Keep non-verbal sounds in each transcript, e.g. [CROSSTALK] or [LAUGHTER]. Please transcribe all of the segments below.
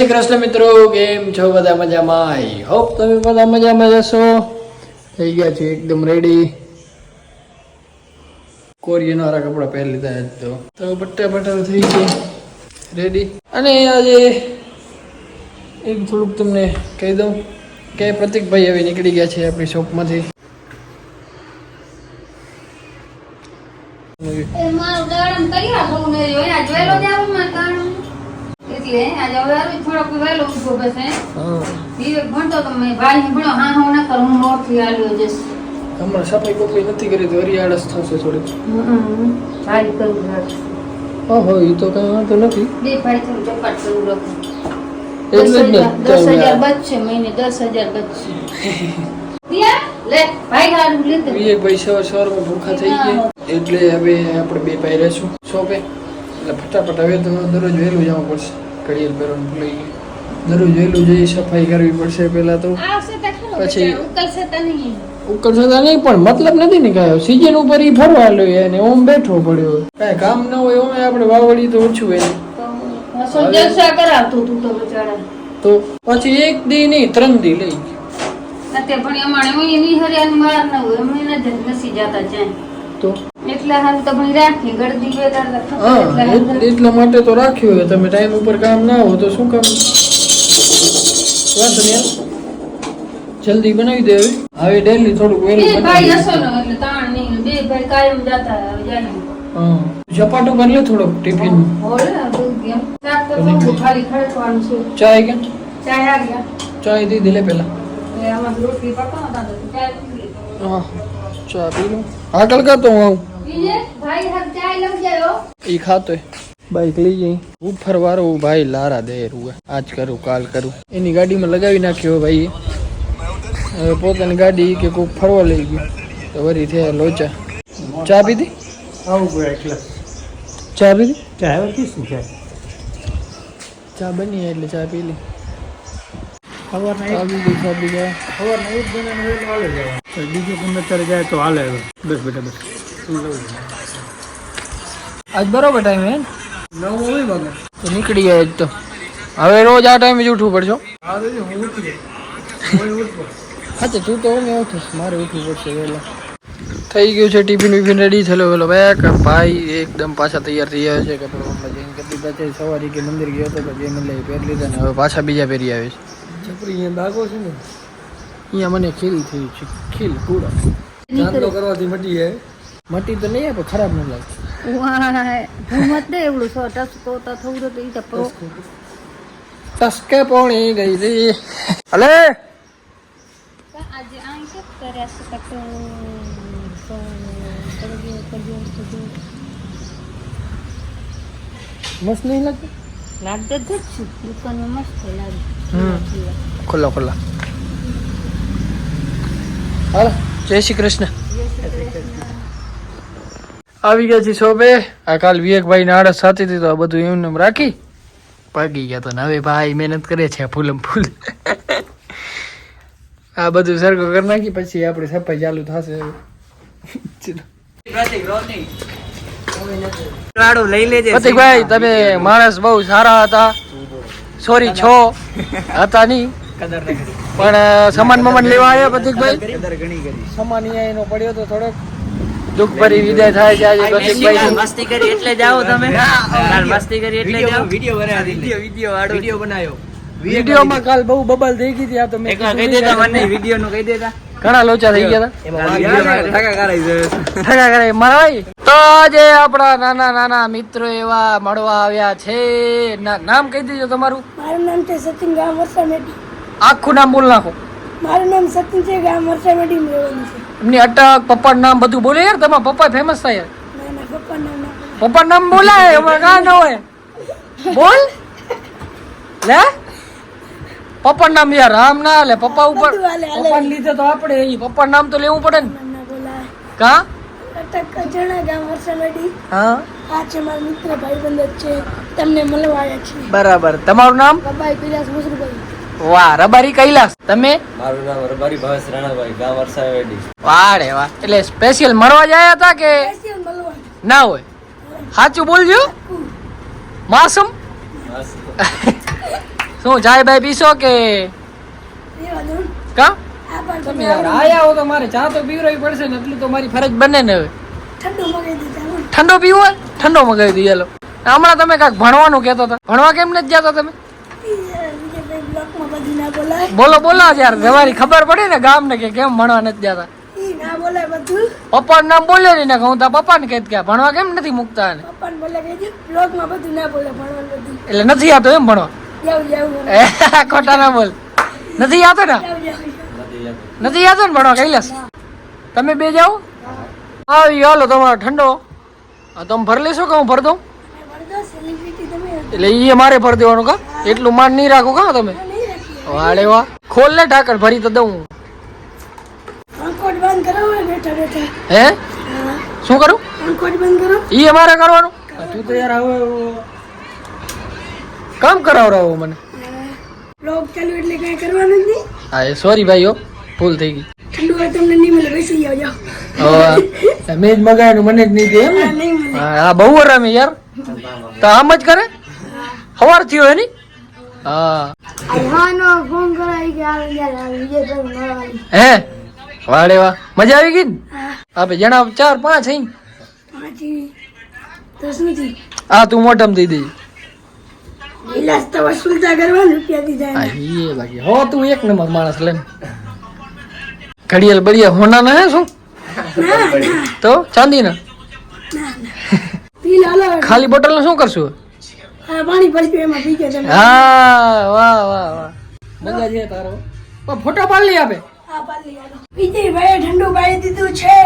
શ્રી કૃષ્ણ મિત્રો, કેમ છો બધા મજામાં? આઈ હોપ તમે બધા મજામાં જશો. થઈ ગયા છે એકદમ રેડી કોરિયન વાળા કપડાં પહેરી લીધા આજ તો. તો બટ્ટા થઈ ગયા. રેડી અને આજે એક થોડુંક તમને કહી દઉં કે પ્રતિકભાઈ હવે નીકળી ગયા છે આપણી શોપમાંથી. એ મારું દાડમ તૈયાર બહુ ને રહ્યો જોયેલો જ આવું એટલે આજે હવે થોડોક વહેલો ઉઠો બસ. વિવેક ભણતો તો મેં ભાઈ ને ભણ્યો હા હું ન કર હું નોટથી આલ્યો જઈશ. હમણાં સફાઈ કોપી નથી કરી તો વરી આળસ થશે થોડીક. ભાઈ કરું ઓહો એ તો કઈ વાંધો નથી. બે ભાઈ થોડું ચપાટ કરું રાખું એટલે જ દસ હજાર બચશે મહિને દસ હજાર બચશે લે ભાઈ ગાડું લીધું વી એક ભાઈ સવાર સવારમાં ભૂખા થઈ ગયા. એટલે હવે આપણે બે પાઈ રહેશું. શોપે એટલે ફટાફટ હવે તો દરરોજ વહેલું જવું પડશે. ઘડિયાળ પહેરવાનું ભૂલી ગયું. દરરોજ વહેલું જઈ સફાઈ કરવી પડશે પહેલાં તો. પછી- ઉકળશે તો નહીં પણ મતલબ નથી ને કાંઈ સિઝન ઉપર ઈ ફરવા લ્યો અને ઓમ બેઠો પડ્યો કાંઈ કામ ન હોય ઓમે આપણે વાવડી તો ઓછું હોય. કરાવતું તું તો બચારા. તો પછી એક દી નહીં ત્રણ દી લઈ ગયું. અત્યારે પણ અમારે હું એની હરિયાની માર ન હોય એમને નજર જતા જાય તો. એટલે હાલ તો રાખી. ગળદી એટલે માટે તો રાખ્યું હોય તમે ટાઈમ ઉપર કામ ના હો તો શું કામ? વાંધો નહીં જલ્દી બનાવી દે હવે. ડેલી થોડુંક બે વહેલું ભાઈ હસો ને એટલે તાણ નહીં બે ભાઈ કાયમ જતા હા. ઝપાટું કરી લે થોડોક ટિફિન. દૂધ કેમ શાક તો ખાલી ખડકવાનું છે. ચાય કે? ચાય આ ગયા ચાય દીધી લે પેલા. એ આમાં રોટલી પકાવતા તો ચાય હા. ચા પી લઉં આગળ કરતો હું આવું? એ ખાતો બાઈક લઈ જઈ ઉપર વાળો ભાઈ લારા દે રૂએ આજ કરું કાલ કરું. એની ગાડીમાં લગાવી નાખ્યો ભાઈ હવે પોતાની ગાડી કે કોઈક ફરવા લઈ ગયું. તો વરી થયા લોચા. ચા પીધી? ચા પીધી? હવે કીશું ચા બની એટલે ચા પી લી. સવારના ચા એક પી ગઈ ચા પી ગયા સવારના એક જણાને વહેલું હાલે જવાનું બીજો ગમે ત્યારે જાય તો હાલે હવે. બસ બેટા બસ. આજ બરોબર ટાઈમ હે નવ હોય વાગે તો નીકળી ગયા આજ તો. હવે રોજ આ ટાઈમે જ ઉઠવું પડશે સાચે હા તો ઉઠી હા તો તું તો મેં ઉઠીશ. મારે ઉઠવું પડશે વહેલા. થઈ ગયું છે ટિફિન વિફિન રેડી થયેલો પેલો બેક ભાઈ એકદમ પાછા તૈયાર થઈ ગયા છે. કપડાં જઈને કરી દીધા છે. સવારે કે મંદિર ગયો હતો પછી એમ લઈ પહેરી લીધા ને હવે પાછા બીજા પહેરી આવે છે. છપરી અહીંયા દાગો છે ને અહીંયા મને ખીલ થયું છે ખીલ પૂરા. ચાંદલો કરવાથી મટી જાય. મટી તો નહીં પણ ખરાબ ન લાગે. વાહ હિંમત દે એવડું સો ટસકો તો થોડું તો ઈ તો પ્રો ટસકે. પોણી ગઈ રી અલે આજે કર્યા છે મસ્ત નહીં લાગતું? લાગતે જ છું. દુકાનમાં મસ્ત લાગે હમ ખુલ્લા ખુલ્લા હાલો જય શ્રી કૃષ્ણ. આવી ગયા છે શોભે. આ કાલ વિવેકભાઈ ને આળસ સાથે હતી તો આ બધું એમને એમ રાખી. પાકી ગયા તો ને હવે ભાઈ મહેનત કરે છે ફૂલમ ફૂલ. આ બધું સરખું કરી નાખી પછી આપણે સફાઈ ચાલુ થશે પ્રતિકભાઈ તમે માણસ બહુ સારા હતા. સોરી છો. હતા નહીં. પણ સમાન મમાન લેવા આવ્યા પ્રતિકભાઈ સમાન અહીંયા એનો પડ્યો તો થોડોક દુઃખ ભરી વિદાય થાય છે આજે પ્રતિકભાઈ મસ્તી કરી એટલે જાઓ તમે. કાલ મસ્તી કરી એટલે જાઓ વિડિયો બનાવ્યો વિડિયો વિડિયો વિડિયો બનાવ્યો. વિડીયોમાં કાલ બહુ બબલ થઈ ગઈ હતી આ તો મેં કહી દેતા. મને વિડિયો નું કહી દેતા. ઘણા લોચા થઈ ગયા હતા. ઠાકા કરાઈ જાય ઠગા કરે મારા ભાઈ તો આજે આપણા નાના નાના મિત્રો એવા મળવા આવ્યા છે. નામ કહી દેજો તમારું. મારું નામ છે સચિન ગામ વરસામેટી આખું નામ બોલ નાખો. મારું નામ સચિન છે ગામ વરસામેટી રહેવાનું છે. એમની અટક પપ્પાનું નામ બધું બોલે યાર તમારા પપ્પા ફેમસ થાય યાર. ના ના પપ્પા નામ પપ્પા બોલાય અમારે કાં ન હોય. બોલ. લે? પપ્પા નામ યાર રામ ના હાલે. પપ્પા ઉપર. પપ્પા લીધે તો આપણે પપ્પા નામ તો લેવું પડે ને. કા? અટક કજણા ગામ વરસામેટી હા. આ છે મારા મિત્ર ભાઈબંધ જ છે. તમને મળવા આવ્યા છે. બરાબર. તમારું નામ? બાબાઈ કૈલાસ મુસરુભાઈ. વાહ રબારી કૈલાસ. તમે? મારું નામ રબારી ભાવેશ રાણાભાઈ ગામ વરસાવેડી વાહ રે વાહ. એટલે સ્પેશિયલ મળવા જાય હતા કે ના હોય? સાચું બોલજો. માસુમ. [LAUGHS] શું ચાય બાય પીશો કે? ને. કા? તમે આયા હો તો મારે ચા તો પીવરાવી પડશે ને એટલું તો મારી ફરજ બને ને હવે. ઠંડુ પીવો ઠંડો મગાવી દઈએ લો હમણાં તમે કાંક ભણવાનું કહેતો હતા. ભણવા કેમ નથી જતા તમે? ના બોલો બોલો યાર. તમારી ખબર પડી ને ગામ ને કે કેમ ભણવા નથી જતા. પપ્પા ના નામ બોલે ને હું તો પપ્પાને કહેત કે ભણવા કેમ નથી મૂકતા એને? પપ્પાને બોલે કહી બ્લોકમાં બધું ના બોલે ભણવાનું બધું. એટલે નથી આવતો એમ ભણવા? [LAUGHS] ખોટા ના બોલ. નથી યાદ ને? નથી યાદ ને ભણવા કૈલાસ તમે બે જાઓ. હા હાલો તમારો ઠંડો. હા, તમે ભરી લેશો કે હું ભરી દઉં? એટલે એ મારે ભરી દેવાનું કા? એટલું માન નહીં રાખો કા તમે? વાડે વાળે વાહ. ખોલ ને ઢાકણ ભરી તો દઉં હે. શું કરું? અંકોટ બંધ કરો. ઈ અમારે કરવાનું. તું તો યાર હવે કામ કરાવરાવો મને. બ્લોક ચાલુ એટલે કઈ કરવાનું જ નહીં. હા એ સોરી ભાઈ ઓ ભૂલ થઈ ગઈ. ઠંડુ હોય તમને નહીં મળે બેસી જાવ જાવ મેં જ મગાવ્યું મને જ નહીં દે એમ હા, બહુ રમે યાર. તો આમ જ કરે? સવાર થયો એની? હા. હે વાડે વાહ. મજા આવી ગઈ ને? આપે જણાવ ચાર પાંચ અહીં હા તો મોઢમ દઈ દેજે ઇલાજ તો વસૂલતા કરવાનું રૂપિયા દીધા એ બાકી હો તું એક નંબર માણસ લે. ઘડિયાળ બળિયા હોના ના શું? તો ચાંદી ના? ખાલી બોટલનું શું કરશું? હા પાણી ભરજો એમાં પી ગયો હા વાહ વાહ વાહ. મજા છે તારો. ફોટો પાડ આપે. હા વિજયભાઈ ઠંડુ પાડી દીધું છે.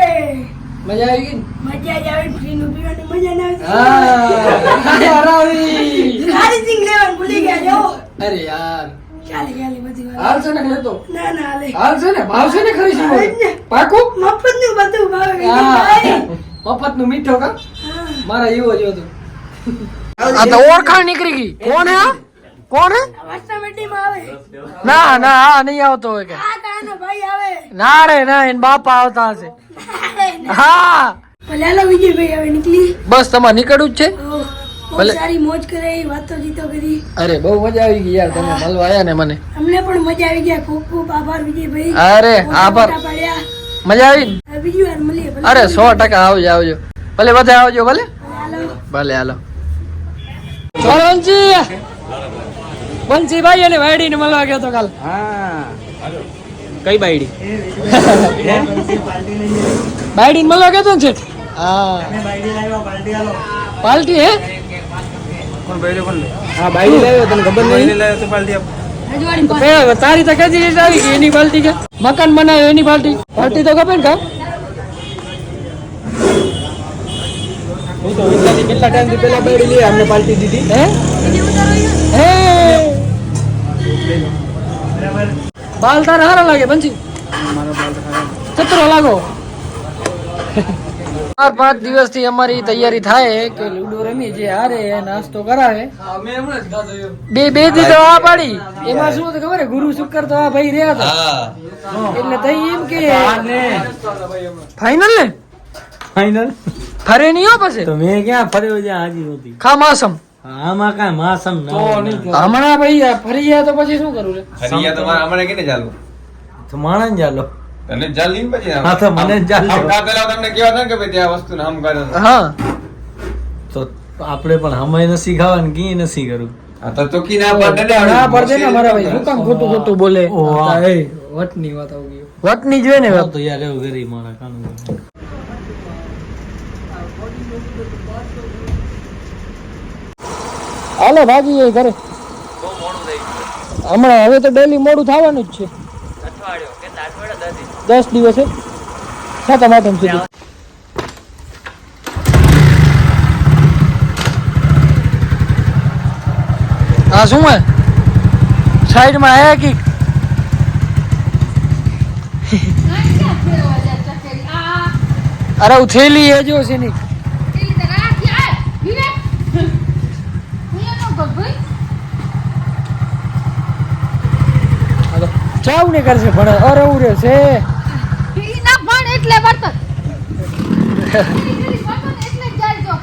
મજા આવી ગઈ? મજા જ આવે ફ્રીનું પીવાની મજા ના આવે. હા [LAUGHS] હરાવી. ખારી સિંગ લેવાનું ભૂલી ગયા જો. અરે યાર. ચાલે ચાલે બધી વાત. હાલ છે ને લેતો? ના ના હાલે. હાલ છે ને? ભાવ છે ને ખરી છે પાકું મફતનું. બધું ભાવે મફતનું મીઠો કા? મારા એવો જ હતો આ તો ઓળખાણ નીકળી ગઈ. કોણ હે? આ? કોણ હે? વાસ્તવમાં આવે. ના ના આ નહીં આવતો હોય કે. આ કાનો ભાઈ આવે. ના રે ના એન બાપા આવતા હશે. હા. ભલે હાલો વિજયભાઈ હવે નીકળી. બસ તમારે નીકળવું જ છે? બહુ ભલે. સારી મોજ કરે વાતો જીતો કરી. અરે બહુ મજા આવી ગઈ યાર તમે મળવા આયા ને મને. અમને પણ મજા આવી ગયા. ખૂબ ખૂબ આભાર વિજયભાઈ. અરે આભાર. મજા આવી બીજી વાર મળીએ અરે સો ટકા આવજો આવજો. ભલે બધા આવજો ભલે? હાલો. ભલે હાલો. વંશી વંશી ભાઈ અને વાયડી ને મળવા ગયો તો કાલ. કઈ બાયડી? બાયડી ને મળવા ગયો તો ને છે હા. પાલટી હે? હા બાયડી લાવ્યો તને ખબર નહીં? તારી તો કદી રીત આવી ગઈ એની પાલટી કે? મકાન બનાવ્યો એની પાલટી? પાલટી તો ખબર ને કા? હું તો કેટલા ટાઈમથી પેલા બાયડી લઈ અમને પાર્ટી દીધી? હે? હે? બાલ તારા હારા લાગે બંસી ચતરો લાગો ચાર પાંચ દિવસથી અમારી તૈયારી થાય કે લુડો રમી જે હારે નાસ્તો કરાવે બે બે દી તો આ પાડી એમાં શું ખબર ગુરુ શુક્ર તો આ ભાઈ રહ્યા હતા એટલે તઈ એમ કે ફાઈનલ ને ફાઈનલ ફરે નહીં હો પછી તો મેં ક્યાં ફર્યો છે હાજી નહોતી ખા માસમ આમાં કાંઈ માસમ ના હમણાં ભાઈ ફરી ગયા તો પછી શું કરું ફરી ગયા તો હમણાં કેને ચાલુ? તો માણસ ચાલો. તને ચાલ લઈને પછી હા, તો મને જ આ પેલા તમને કેવા ને કે ભાઈ ત્યાં વસ્તુ નામ કરે હા. તો આપણે પણ હમાય નથી ખાવાનું કી નથી કરું આ તો ચોખ્ખી ના પડે ને ના પડશે ને મારા ભાઈ. શું કામ ખોટું ખોટું બોલે? ઓહ, વટની વાત આવી ગઈ વટની જોઈએ ને વાત. તો યાર એવું ગરી મારા કાનું. હાલો ભાગી જાય ઘરે. હમણાં હવે તો ડેલી મોડું થવાનું જ છે. દસ દિવસે. સાતમ આઠમ સુધી. હા શું હે સાઈડમાં હે કી? અરે હું એ જો છે ની ચાવ ને કરશે ભણે અરે ઉરે છે. એટલે વર્તન. એટલે વર્તન જો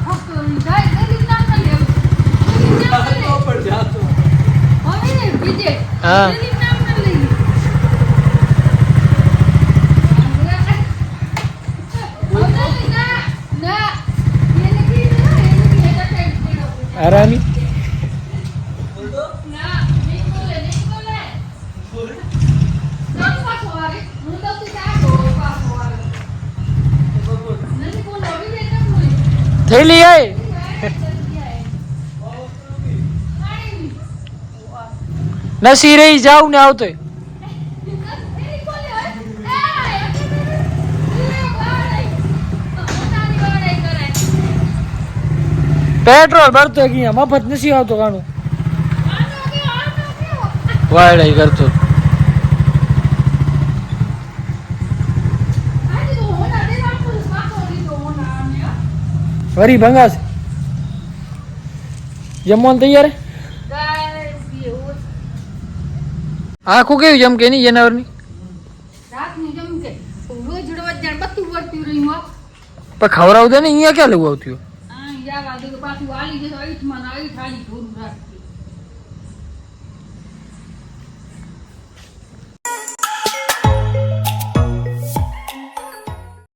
થેલી આય નસી રહી જાવ ને આવતો પેટ્રોલ ભરતો અહીંયા મફત નથી આવતો કાણું. વાયડાઈ કરતો. વરી ભંગાસ જમવાનું તૈયાર? આખું કેવું જમ કે નહીં જનાવરની? પણ ખવડાવું દે ને અહીંયા ક્યાં લેવું આવતું